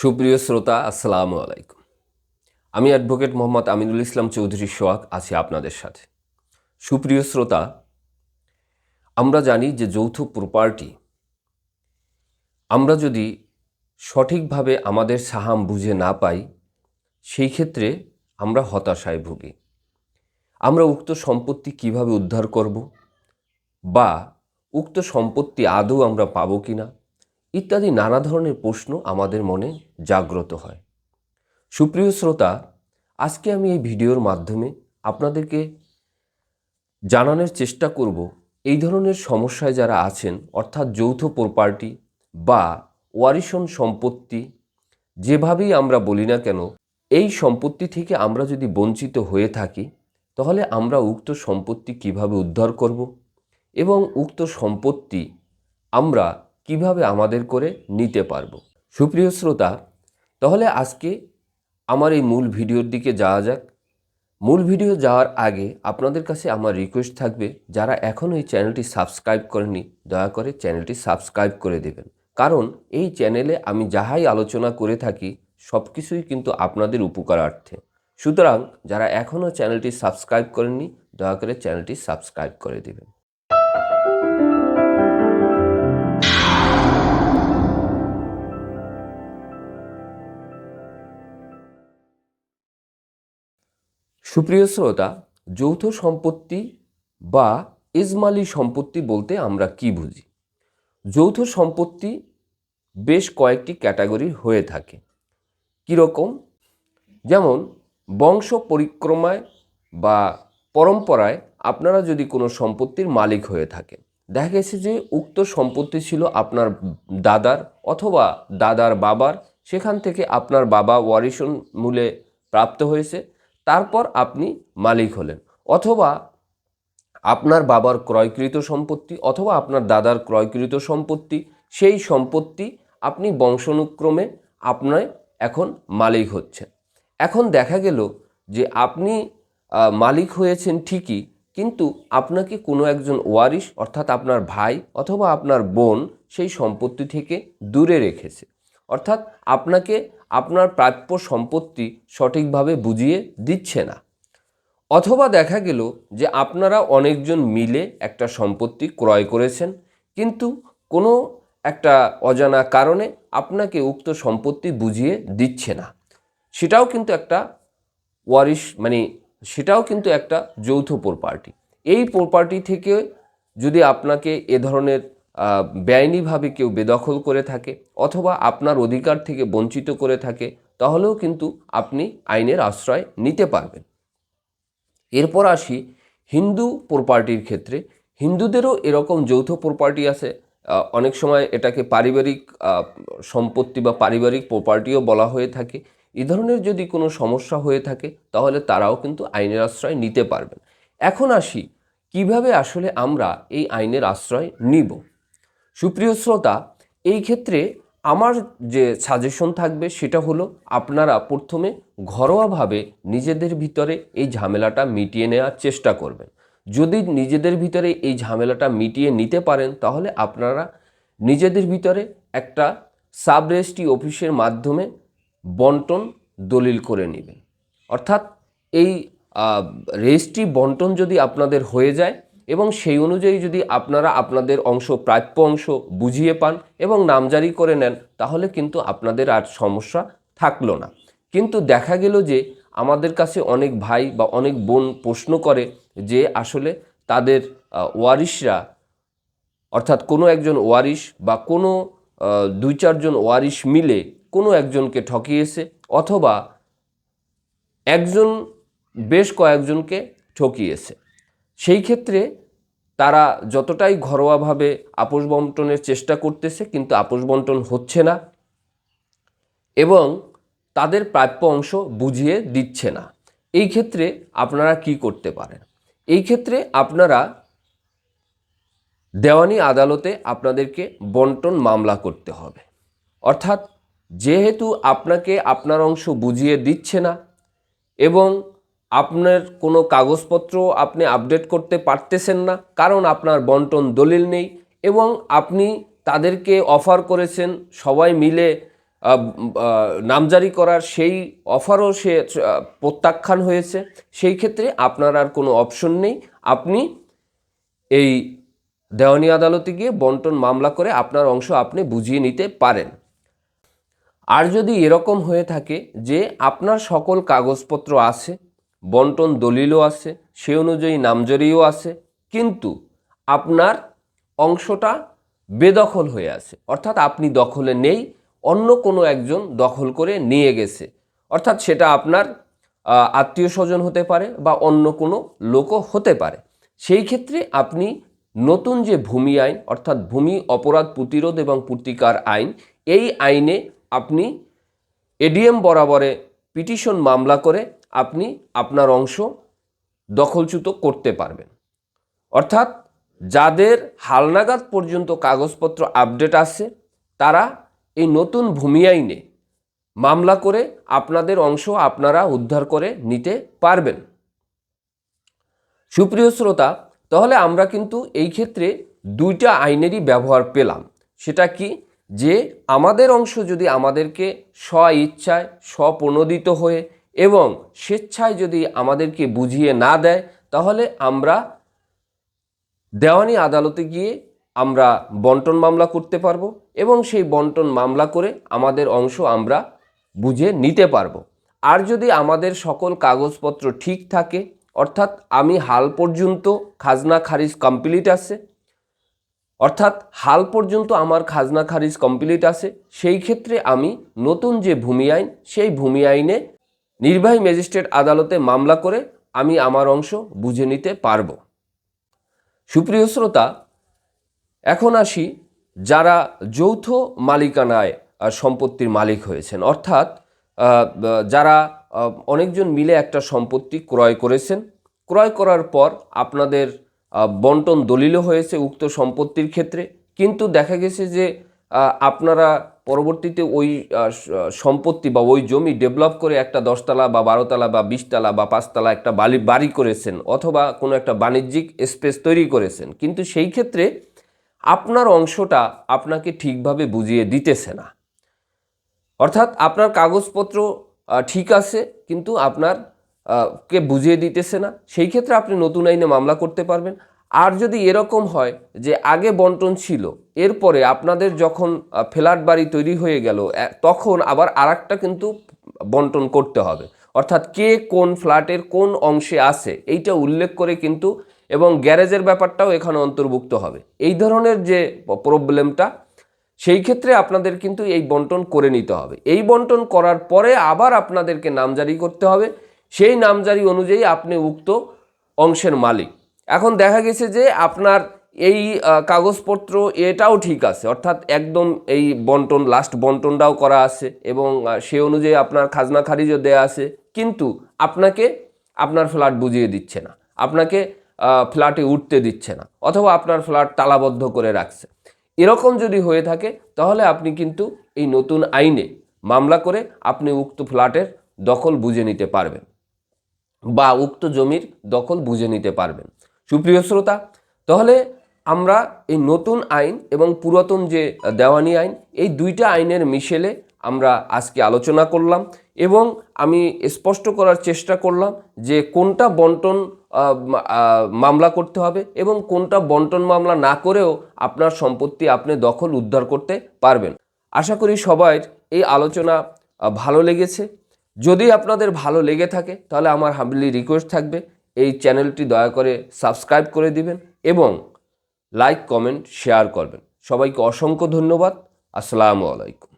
সুপ্রিয় শ্রোতা, আসসালামু আলাইকুম। আমি অ্যাডভোকেট মোহাম্মদ আমিনুল ইসলাম চৌধুরী সোয়াক আছি আপনাদের সাথে। সুপ্রিয় শ্রোতা, আমরা জানি যে যৌথ প্রপার্টি, আমরা যদি সঠিকভাবে আমাদের সাহাম বুঝে না পাই, সেই ক্ষেত্রে আমরা হতাশায় ভুগি। আমরা উক্ত সম্পত্তি কীভাবে উদ্ধার করব বা উক্ত সম্পত্তি আদৌ আমরা পাবো কিনা? ইত্যাদি নানা ধরনের প্রশ্ন আমাদের মনে জাগ্রত হয়। সুপ্রিয় শ্রোতা, আজকে আমি এই ভিডিওর মাধ্যমে আপনাদেরকে জানানোর চেষ্টা করব এই ধরনের সমস্যায় যারা আছেন, অর্থাৎ যৌথ প্রপার্টি বা ওয়ারিশন সম্পত্তি, যেভাবেই আমরা বলি না কেন, এই সম্পত্তি থেকে আমরা যদি বঞ্চিত হয়ে থাকি, তাহলে আমরা উক্ত সম্পত্তি কীভাবে উদ্ধার করব? এবং উক্ত সম্পত্তি আমরা কীভাবে আমাদের করে নিতে পারব? সুপ্রিয় শ্রোতা, তাহলে আজকে আমার এই মূল ভিডিওর দিকে যাওয়া যাক। মূল ভিডিও যাওয়ার আগে আপনাদের কাছে আমার রিকোয়েস্ট থাকবে, যারা এখনও এই চ্যানেলটি সাবস্ক্রাইব করেনি দয়া করে চ্যানেলটি সাবস্ক্রাইব করে দেবেন। কারণ এই চ্যানেলে আমি যাহাই আলোচনা করে থাকি সব কিছুই কিন্তু আপনাদের উপকারার্থে। সুতরাং যারা এখনও চ্যানেলটি সাবস্ক্রাইব করেননি, দয়া করে চ্যানেলটি সাবস্ক্রাইব করে দেবেন। সুপ্রিয় শ্রোতা, যৌথ সম্পত্তি বা ইজমালি সম্পত্তি বলতে আমরা কি বুঝি? যৌথ সম্পত্তি বেশ কয়েকটি ক্যাটাগরি হয়ে থাকে। কীরকম? যেমন, বংশ পরিক্রমায় বা পরম্পরায় আপনারা যদি কোনো সম্পত্তির মালিক হয়ে থাকেন, দেখা গেছে যে উক্ত সম্পত্তি ছিল আপনার দাদার অথবা দাদার বাবার, সেখান থেকে আপনার বাবা ওয়ারিশন মূলে প্রাপ্ত হয়েছে। তারপর আপনি মালিক হলেন। অথবা আপনার বাবার ক্রয়কৃত সম্পত্তি অথবা আপনার দাদার ক্রয়কৃত সম্পত্তি, সেই সম্পত্তি আপনি বংশানুক্রমে আপনার এখন মালিক হচ্ছেন। এখন দেখা গেল যে আপনি মালিক হয়েছেন ঠিকই, কিন্তু আপনাকে কোনো একজন ওয়ারিশ অর্থাৎ আপনার ভাই অথবা আপনার বোন সেই সম্পত্তি থেকে দূরে রেখেছে। অর্থাৎ আপনাকে আপনার প্রাপ্য সম্পত্তি সঠিকভাবে বুঝিয়ে দিচ্ছে না। অথবা দেখা গেল যে আপনারা অনেকজন মিলে একটা সম্পত্তি ক্রয় করেছেন, কিন্তু কোনো একটা অজানা কারণে আপনাকে উক্ত সম্পত্তি বুঝিয়ে দিচ্ছে না। সেটাও কিন্তু একটা ওয়ারিশ মানে সেটাও কিন্তু একটা যৌথ প্রপার্টি এই প্রপার্টি থেকে যদি আপনাকে এ ধরনের বেআইনিভাবে কেউ বেদখল করে থাকে অথবা আপনার অধিকার থেকে বঞ্চিত করে থাকে, তাহলেও কিন্তু আপনি আইনের আশ্রয় নিতে পারবেন। এরপর আসি হিন্দু প্রপার্টির ক্ষেত্রে। হিন্দুদেরও এরকম যৌথ প্রপার্টি আছে। অনেক সময় এটাকে পারিবারিক সম্পত্তি বা পারিবারিক প্রপার্টিও বলা হয়ে থাকে। এ ধরনের যদি কোনো সমস্যা হয়ে থাকে, তাহলে তারাও কিন্তু আইনের আশ্রয় নিতে পারবেন। এখন আসি কীভাবে আসলে আমরা এই আইনের আশ্রয় নিব? সুপ্রিয় শ্রোতা, এই ক্ষেত্রে আমার যে সাজেশন থাকবে সেটা হলো আপনারা প্রথমে ঘরোয়াভাবে নিজেদের ভিতরে এই ঝামেলাটা মিটিয়ে নেওয়ার চেষ্টা করবেন। যদি নিজেদের ভিতরে এই ঝামেলাটা মিটিয়ে নিতে পারেন, তাহলে আপনারা নিজেদের ভিতরে একটা সাব রেজিস্ট্রি অফিসের মাধ্যমে বন্টন দলিল করে নেবেন। অর্থাৎ এই রেজিস্ট্রি বন্টন যদি আপনাদের হয়ে যায় এবং সেই অনুযায়ী যদি আপনারা আপনাদের অংশ, প্রাপ্য অংশ বুঝিয়ে পান এবং নামজারি করে নেন, তাহলে কিন্তু আপনাদের আর সমস্যা থাকল না। কিন্তু দেখা গেল যে আমাদের কাছে অনেক ভাই বা অনেক বোন প্রশ্ন করে যে আসলে তাদের ওয়ারিশরা, অর্থাৎ কোনো একজন ওয়ারিশ বা কোনো দুই চারজন ওয়ারিশ মিলে কোনো একজনকে ঠকিয়েছে অথবা একজন, বেশ কয়েকজনকে ঠকিয়েছে। সেই ক্ষেত্রে তারা যতটাই ঘরোয়াভাবে আপোষ বন্টনের চেষ্টা করতেছে, কিন্তু আপোষ বন্টন হচ্ছে না এবং তাদের প্রাপ্য অংশ বুঝিয়ে দিচ্ছে না। এই ক্ষেত্রে আপনারা কি করতে পারেন? এই ক্ষেত্রে আপনারা দেওয়ানি আদালতে আপনাদেরকে বন্টন মামলা করতে হবে। অর্থাৎ যেহেতু আপনাকে আপনার অংশ বুঝিয়ে দিচ্ছে না এবং আপনার কোনো কাগজপত্র আপনি আপডেট করতে পারতেছেন না, কারণ আপনার বন্টন দলিল নেই এবং আপনি তাদেরকে অফার করেছেন, সবাই মিলে নামজারি করার সেই অফারও সে প্রত্যাখ্যান হয়েছে। সেই ক্ষেত্রে আপনার আর কোনো অপশন নেই। আপনি এই দেওয়ানি আদালতে গিয়ে বন্টন মামলা করে আপনার অংশ আপনি বুঝিয়ে নিতে পারেন। আর যদি এরকম হয়ে থাকে যে আপনার সকল কাগজপত্র আছে বন্টন দলিলও আছে, সে অনুযায়ী নামজরিও আছে, কিন্তু আপনার অংশটা বেদখল হয়ে আছে। অর্থাৎ আপনি দখলে নেই, অন্য কোনো একজন দখল করে নিয়ে গেছে। অর্থাৎ সেটা আপনার আত্মীয় স্বজন হতে পারে বা অন্য কোনো লোকও হতে পারে। সেই ক্ষেত্রে আপনি নতুন যে ভূমি আইন, অর্থাৎ ভূমি অপরাধ প্রতিরোধ এবং প্রতিকার আইন, এই আইনে আপনি এডিএম বরাবরে পিটিশন মামলা করে আপনি আপনার অংশ দখলচ্যুত করতে পারবেন। অর্থাৎ যাদের হালনাগাদ পর্যন্ত কাগজপত্র আপডেট আছে, তারা এই নতুন ভূমি আইনে মামলা করে আপনাদের অংশ আপনারা উদ্ধার করে নিতে পারবেন। সুপ্রিয় শ্রোতা, তাহলে আমরা কিন্তু এই ক্ষেত্রে দুইটা আইনেরই ব্যবহার পেলাম। সেটা কি? যে আমাদের অংশ যদি আমাদেরকে স্ব ইচ্ছায়, স্বপ্রণোদিত হয়ে এবং স্বেচ্ছায় যদি আমাদেরকে বুঝিয়ে না দেয়, তাহলে আমরা দেওয়ানি আদালতে গিয়ে আমরা বন্টন মামলা করতে পারব এবং সেই বন্টন মামলা করে আমাদের অংশ আমরা বুঝে নিতে পারব। আর যদি আমাদের সকল কাগজপত্র ঠিক থাকে, অর্থাৎ আমি হাল পর্যন্ত খাজনা খারিজ কমপ্লিট আছে, অর্থাৎ হাল পর্যন্ত আমার খাজনা খারিজ কমপ্লিট আছে, সেই ক্ষেত্রে আমি নতুন যে ভূমি আইন, সেই ভূমি আইনে নির্বাহী ম্যাজিস্ট্রেট আদালতে মামলা করে আমি আমার অংশ বুঝে নিতে পারব। সুপ্রিয় শ্রোতা, এখন আসি যারা যৌথ মালিকানায় সম্পত্তির মালিক হয়েছেন। অর্থাৎ যারা অনেকজন মিলে একটা সম্পত্তি ক্রয় করেছেন। ক্রয় করার পর আপনাদের বন্টন দলিলও হয়েছে উক্ত সম্পত্তির ক্ষেত্রে। কিন্তু দেখা গেছে যে আপনারা পরবর্তীতে ওই সম্পত্তি বা ওই জমি ডেভেলপ করে একটা দশতলা বা বারোতলা বা বিশতলা বা পাঁচতলা একটা বাড়ি বাড়ি করেছেন অথবা কোনো একটা বাণিজ্যিক স্পেস তৈরি করেছেন। কিন্তু সেই ক্ষেত্রে আপনার অংশটা আপনাকে ঠিকভাবে বুঝিয়ে দিতেছে না। অর্থাৎ আপনার কাগজপত্র ঠিক আছে, কিন্তু আপনার কে বুঝিয়ে দিতেছে না। সেই ক্ষেত্রে আপনি নতুন আইনে মামলা করতে পারবেন। আর যদি এরকম হয় যে আগে বন্টন ছিল, এরপরে আপনাদের যখন ফ্ল্যাট বাড়ি তৈরি হয়ে গেল তখন আবার আরেকটা কিন্তু বন্টন করতে হবে। অর্থাৎ কে কোন ফ্ল্যাটের কোন অংশে আছে, এইটা উল্লেখ করে কিন্তু, এবং গ্যারেজের ব্যাপারটাও এখানে অন্তর্ভুক্ত হবে। এই ধরনের যে প্রবলেমটা, সেই ক্ষেত্রে আপনাদের কিন্তু এই বন্টন করে নিতে হবে। এই বন্টন করার পরে আবার আপনাদেরকে নামজারি করতে হবে। সেই নামজারি অনুযায়ী আপনি উক্ত অংশের মালিক। এখন দেখা গেছে যে আপনার এই কাগজপত্র এটাও ঠিক আছে, অর্থাৎ একদম এই বন্টন লাস্ট বন্টনটাও করা আছে এবং সে অনুযায়ী আপনার খাজনা খারিজও দেয়া আছে, কিন্তু আপনাকে আপনার ফ্ল্যাট বুঝিয়ে দিচ্ছে না, আপনাকে ফ্ল্যাটে উঠতে দিচ্ছে না, অথবা আপনার ফ্ল্যাট তালাবদ্ধ করে রাখছে। এরকম যদি হয়ে থাকে, তাহলে আপনি কিন্তু এই নতুন আইনে মামলা করে আপনি উক্ত ফ্ল্যাটের দখল বুঝে নিতে পারবেন, বা উক্ত জমির দখল বুঝে নিতে পারবেন। সুপ্রিয় শ্রোতা, তাহলে আমরা এই নতুন আইন এবং পুরাতন যে দেওয়ানি আইন, এই দুইটা আইনের মিশেলে আমরা আজকে আলোচনা করলাম এবং আমি স্পষ্ট করার চেষ্টা করলাম যে কোনটা বন্টন মামলা করতে হবে এবং কোনটা বন্টন মামলা না করেও আপনার সম্পত্তি আপনি দখল উদ্ধার করতে পারবেন। আশা করি সবাই এই আলোচনা ভালো লেগেছে। যদি আপনাদের ভালো লেগে থাকে, তাহলে আমার হাবলি রিকোয়েস্ট থাকবে এই চ্যানেলটি দয়া করে সাবস্ক্রাইব করে দিবেন এবং লাইক, কমেন্ট, শেয়ার করবেন। সবাইকে অসংখ্য ধন্যবাদ। আসসালামু আলাইকুম।